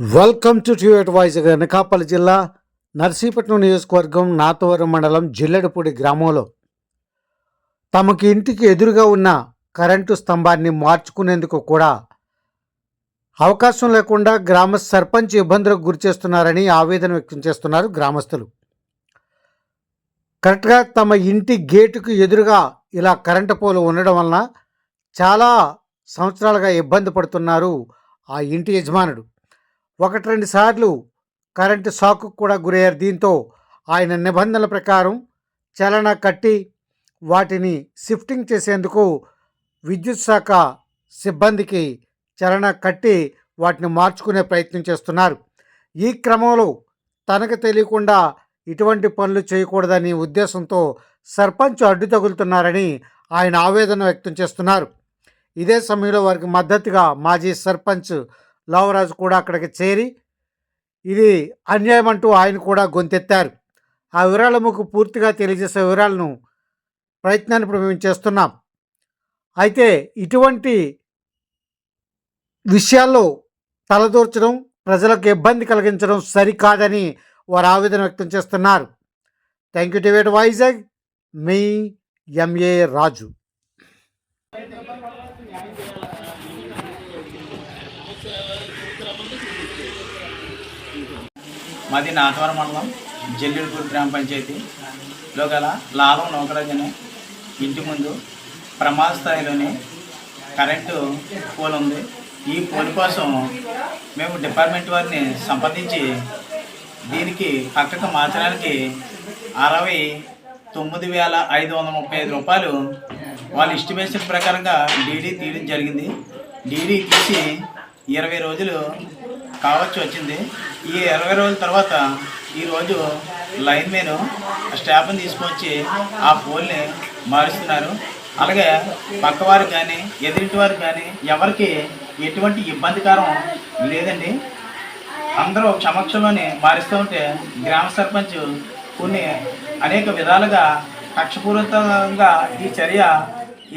Welcome to ట్యూట్ voice Anakapalli జిల్లా నర్సీపట్నం నియోజకవర్గం నాతవరం మండలం జిల్లెడపూడి గ్రామంలో తమకి ఇంటికి ఎదురుగా ఉన్న కరెంటు స్తంభాన్ని మార్చుకునేందుకు కూడా అవకాశం లేకుండా గ్రామ సర్పంచ్ ఇబ్బందులకు గురి చేస్తున్నారని ఆవేదన వ్యక్తం చేస్తున్నారు గ్రామస్తులు. కరెక్ట్గా తమ ఇంటి గేటుకు ఎదురుగా ఇలా కరెంటు పోలు ఉండడం వలన చాలా సంవత్సరాలుగా ఇబ్బంది పడుతున్నారు ఆ ఇంటి యజమానుడు. ఒకటి రెండు సార్లు కరెంటు షాకు కూడా గురయ్యారు. దీంతో ఆయన నిబంధనల ప్రకారం చలన కట్టి వాటిని షిఫ్టింగ్ చేసేందుకు విద్యుత్ శాఖ సిబ్బందికి చలన కట్టి వాటిని మార్చుకునే ప్రయత్నం చేస్తున్నారు. ఈ క్రమంలో తనకు తెలియకుండా ఇటువంటి పనులు చేయకూడదని ఉద్దేశంతో సర్పంచ్ అడ్డు తగులుతున్నారని ఆయన ఆవేదన వ్యక్తం చేస్తున్నారు. ఇదే సమయంలో వారికి మద్దతుగా మాజీ సర్పంచ్ లావరాజు కూడా అక్కడికి చేరి ఇది అన్యాయం అంటూ ఆయన కూడా గొంతెత్తారు. ఆ వివరాలు మీకు పూర్తిగా తెలియజేసే వివరాలను ప్రయత్నాన్ని ఇప్పుడు మేము చేస్తున్నాం. అయితే ఇటువంటి విషయాల్లో తలదూర్చడం ప్రజలకు ఇబ్బంది కలిగించడం సరికాదని వారు ఆవేదన వ్యక్తం చేస్తున్నారు. థ్యాంక్ యూ టివేట్ వైజాగ్. మీ ఎంఏ రాజు. మాది నాతవరం మండలం జల్లిడిపూర్ గ్రామ పంచాయతీలో గల లాలం నౌకరాజ్ అనే ఇంటి ముందు ప్రమాద స్థాయిలోని కరెంటు పోల్ ఉంది. ఈ పోల్ కోసం మేము డిపార్ట్మెంట్ వారిని సంప్రదించి దీనికి పక్కకు మార్చడానికి అరవై తొమ్మిది వేల ఐదు వందల ముప్పై ఐదు రూపాయలు వాళ్ళ ఇస్టిమేషన్ ప్రకారంగా డీడీ తీయడం జరిగింది. డీడీ తీసి ఇరవై రోజులు కావచ్చు వచ్చింది. ఈ ఇరవై రోజుల తర్వాత ఈరోజు లైన్ మెయిన్ స్టాఫ్ని తీసుకొచ్చి ఆ పోల్ని మారుస్తున్నారు. అలాగే పక్కవారు కానీ ఎదురింటి వారు కానీ ఎవరికి ఎటువంటి ఇబ్బందికరం లేదండి. అందరూ క్షమక్షలోనే మారుస్తూ ఉంటే గ్రామ సర్పంచ్ కొన్ని అనేక విధాలుగా కక్షపూరితంగా ఈ చర్య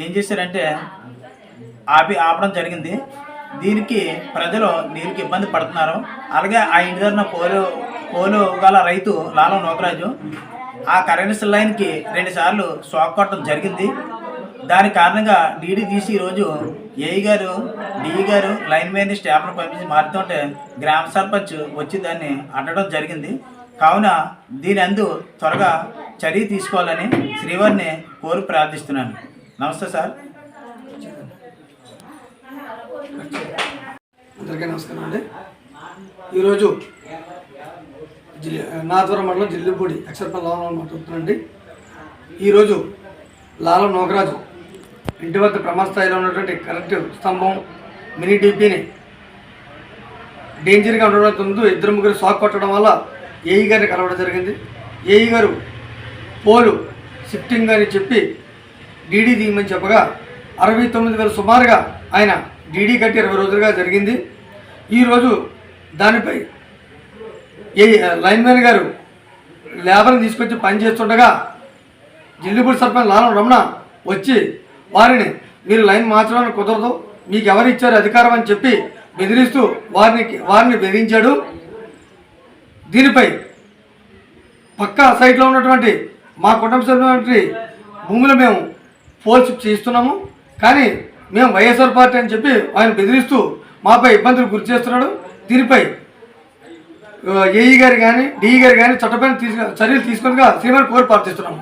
ఏం చేశారంటే ఆపి ఆపడం జరిగింది. దీనికి ప్రజలు దీనికి ఇబ్బంది పడుతున్నారు. అలాగే ఆ ఇంటి దగ్గర పోలు పోలు గల రైతు లాలం నోకరాజు ఆ కరెంట్ లైన్కి రెండుసార్లు షాక్ కొట్టడం జరిగింది. దాని కారణంగా డీడీ తీసి ఈరోజు ఏఈ గారు డిఈ గారు లైన్ మీద స్టాఫ్ను పంపించి మారుతుంటే గ్రామ సర్పంచ్ వచ్చి దాన్ని అడ్డడం జరిగింది. కావున దీని అందు త్వరగా చర్య తీసుకోవాలని శ్రీవారిని కోరి ప్రార్థిస్తున్నాను. నమస్తే సార్. అందరికీ నమస్కారం అండి. ఈరోజు జిల్లా నాదవరం మండలం జిల్లిపూడి అక్షరపల్లి లాలం మాట్లాడుతున్నాండి ఈరోజు లాలం నోకరాజు ఇంటి వద్ద ప్రమాద స్థాయిలో ఉన్నటువంటి కరెంటు స్తంభం మినీ డీపీని డేంజర్గా ఉండడం ముందు ఇద్దరు ముగ్గురు షాక్ కొట్టడం వల్ల ఏఈ గారిని కలవడం జరిగింది. ఏఈ గారు పోలు షిఫ్టింగ్ అని చెప్పి డీడీ దిగమని చెప్పగా అరవై తొమ్మిది వేల సుమారుగా ఆయన డీడీ కట్టి ఇరవై రోజులుగా జరిగింది. ఈరోజు దానిపై ఏ లైన్మెన్ గారు లేబర్ని తీసుకొచ్చి పని చేస్తుండగా సర్పంచ్ లాలం రమణ వచ్చి వారిని మీరు లైన్ మార్చడానికి కుదరదు మీకు ఎవరు ఇచ్చారు అధికారం అని చెప్పి బెదిరిస్తూ వారిని వారిని బెదిరించాడు దీనిపై పక్క సైట్లో ఉన్నటువంటి మా కుటుంబ సభ్యులటువంటి భూములు మేము పోల్స్ చేస్తున్నాము కానీ మేము వైఎస్ఆర్ పార్టీ అని చెప్పి ఆయన బెదిరిస్తూ మాపై ఇబ్బందులు గురి చేస్తున్నాడు. దీనిపై ఏఈ గారు కానీ డిఈ గారు కానీ చట్టపైన తీసుకు చర్యలు తీసుకునిగా శ్రీమని కోరి ప్రార్థిస్తున్నాము